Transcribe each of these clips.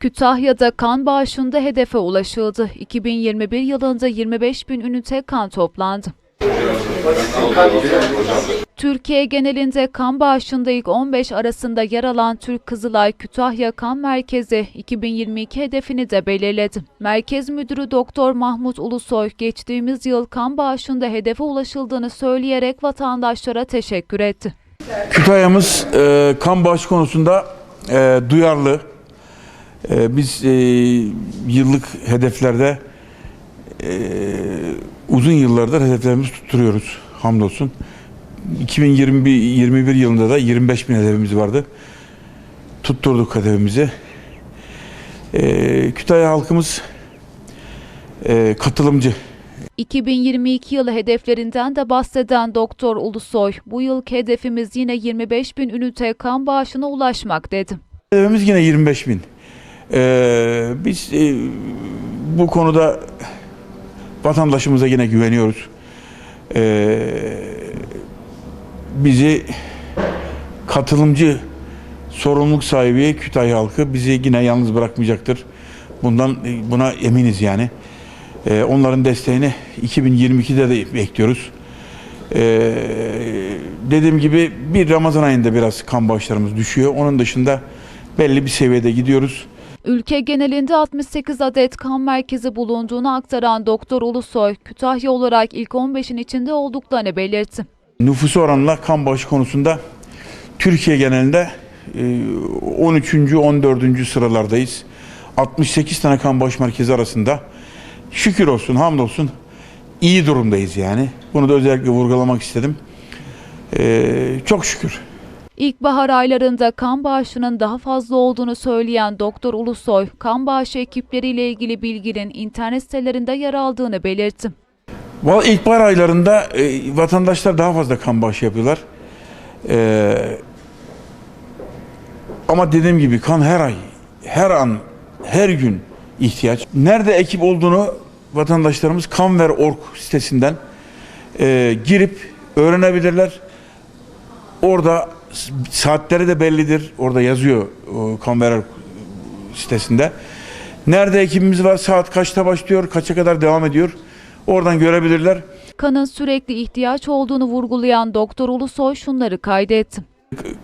Kütahya'da kan bağışında hedefe ulaşıldı. 2021 yılında 25 bin ünite kan toplandı. Türkiye genelinde kan bağışında ilk 15 arasında yer alan Türk Kızılay Kütahya Kan Merkezi 2022 hedefini de belirledi. Merkez Müdürü Doktor Mahmut Ulusoy geçtiğimiz yıl kan bağışında hedefe ulaşıldığını söyleyerek vatandaşlara teşekkür etti. Kütahya'mız e, kan bağışı konusunda e, duyarlı. E, biz e, yıllık hedeflerde e, uzun yıllardır hedeflerimizi tutturuyoruz hamdolsun. 2021 yılında da 25 bin hedefimiz vardı. Tutturduk hedefimizi. E, Kütahya halkımız e, katılımcı. 2022 yılı hedeflerinden de bahseden Doktor Ulusoy, bu yılki hedefimiz yine 25 bin ünite kan bağışına ulaşmak dedi. Hedefimiz yine 25 bin. Ee, biz e, bu konuda vatandaşımıza yine güveniyoruz. Ee, bizi katılımcı, sorumluluk sahibi Kütahya halkı bizi yine yalnız bırakmayacaktır. Bundan e, buna eminiz yani. Ee, onların desteğini 2022'de de bekliyoruz. Ee, dediğim gibi bir Ramazan ayında biraz kan bağışlarımız düşüyor. Onun dışında belli bir seviyede gidiyoruz. Ülke genelinde 68 adet kan merkezi bulunduğunu aktaran Doktor Ulusoy, Kütahya olarak ilk 15'in içinde olduklarını belirtti. Nüfusu oranla kan bağışı konusunda Türkiye genelinde e, 13. 14. sıralardayız. 68 tane kan bağış merkezi arasında şükür olsun, hamdolsun iyi durumdayız yani. Bunu da özellikle vurgulamak istedim. Ee, çok şükür. İlkbahar aylarında kan bağışının daha fazla olduğunu söyleyen Doktor Ulusoy, kan bağışı ekipleriyle ilgili bilginin internet sitelerinde yer aldığını belirtti. Valla ilkbahar aylarında e, vatandaşlar daha fazla kan bağışı yapıyorlar. Ee, ama dediğim gibi kan her ay, her an, her gün ihtiyaç. Nerede ekip olduğunu vatandaşlarımız Kanver.org sitesinden e, girip öğrenebilirler. Orada saatleri de bellidir. Orada yazıyor Kanver.org sitesinde. Nerede ekibimiz var, saat kaçta başlıyor, kaça kadar devam ediyor. Oradan görebilirler. Kanın sürekli ihtiyaç olduğunu vurgulayan Doktor Ulusoy şunları kaydetti.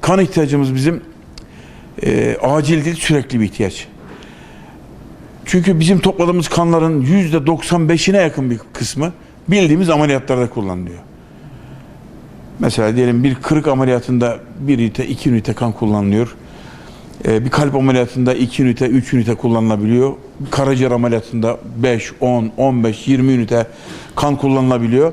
kan ihtiyacımız bizim e, acil değil sürekli bir ihtiyaç. Çünkü bizim topladığımız kanların yüzde 95'ine yakın bir kısmı bildiğimiz ameliyatlarda kullanılıyor. Mesela diyelim bir kırık ameliyatında bir ünite, iki ünite kan kullanılıyor. E, bir kalp ameliyatında iki ünite, üç ünite kullanılabiliyor. Karaciğer ameliyatında 5, 10, 15, 20 ünite kan kullanılabiliyor.